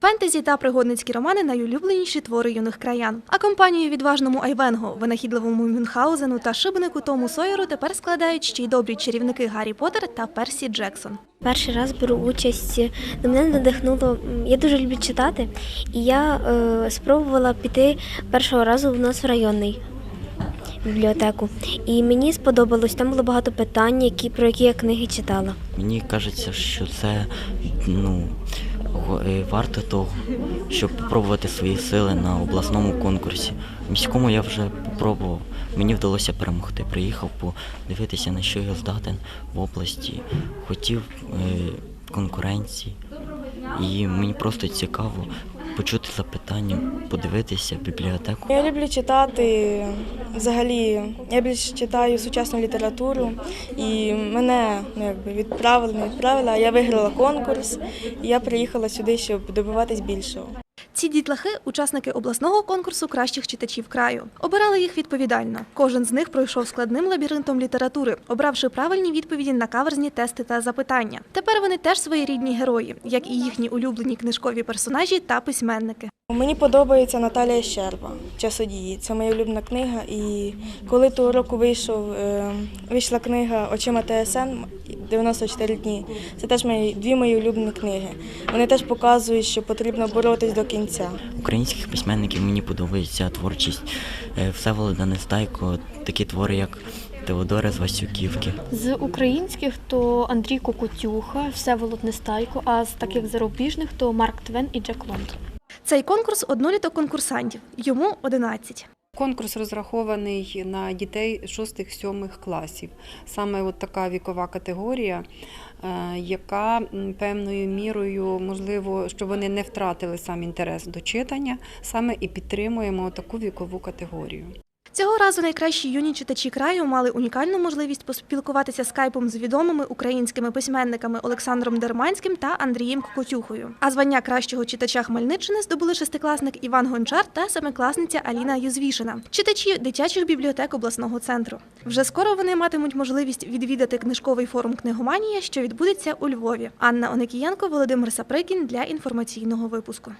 Фентезі та пригодницькі романи найулюбленіші твори юних краян. А компанію відважному Айвенгу, винахідливому Мюнхгаузену та шибенику Тому Сойеру тепер складають ще й добрі чарівники Гаррі Поттер та Персі Джексон. Перший раз беру участь, на мене надихнуло. Я дуже люблю читати, і я е, спробувала піти першого разу в нас в районний бібліотеку. І мені сподобалось, там було багато питань, які, про які я книги читала. Мені кажеться, що це ну, е, варто того, щоб спробувати свої сили на обласному конкурсі. В міському я вже спробував, Мені вдалося перемогти. Приїхав подивитися, на що я здатен в області. Хотів е, конкуренції. І мені просто цікаво почути запитання, подивитися бібліотеку. Я люблю читати взагалі. Я більше читаю сучасну літературу, і мене ну, якби відправили, не відправили, а я виграла конкурс, і я приїхала сюди, щоб добиватись більшого. Ці дітлахи учасники обласного конкурсу кращих читачів краю. Обирали їх відповідально. Кожен з них пройшов складним лабіринтом літератури, обравши правильні відповіді на каверзні тести та запитання. Тепер вони теж своєрідні герої, як і їхні улюблені книжкові персонажі та письменники. Мені подобається Наталія Щерба Часодії. Це моя улюблена книга. І коли того року вийшов, е, вийшла книга Очима ТСН 94 дні. Це теж мої дві мої улюблені книги. Вони теж показують, що потрібно боротись до кінця. Українських письменників мені подобається творчість е, Всеволода Нестайко, такі твори, як Теодора з Васюківки. З українських то Андрій Кокотюха, Всеволод Нестайко, а з таких зарубіжних то Марк Твен і Джек Лонд. Цей конкурс одноліток конкурсантів. Йому 11. Конкурс розрахований на дітей 6-7 класів. Саме от така вікова категорія, е, яка певною мірою, можливо, щоб вони не втратили сам інтерес до читання, саме і підтримуємо таку вікову категорію. Цього разу найкращі юні читачі краю мали унікальну можливість поспілкуватися скайпом з відомими українськими письменниками Олександром Дерманським та Андрієм Кокотюхою. А звання кращого читача Хмельниччини здобули шестикласник Іван Гончар та семикласниця Аліна Юзвішина, читачі дитячих бібліотек обласного центру. Вже скоро вони матимуть можливість відвідати книжковий форум Книгоманія, що відбудеться у Львові. Анна Оникієнко, Володимир Саприкін для інформаційного випуску.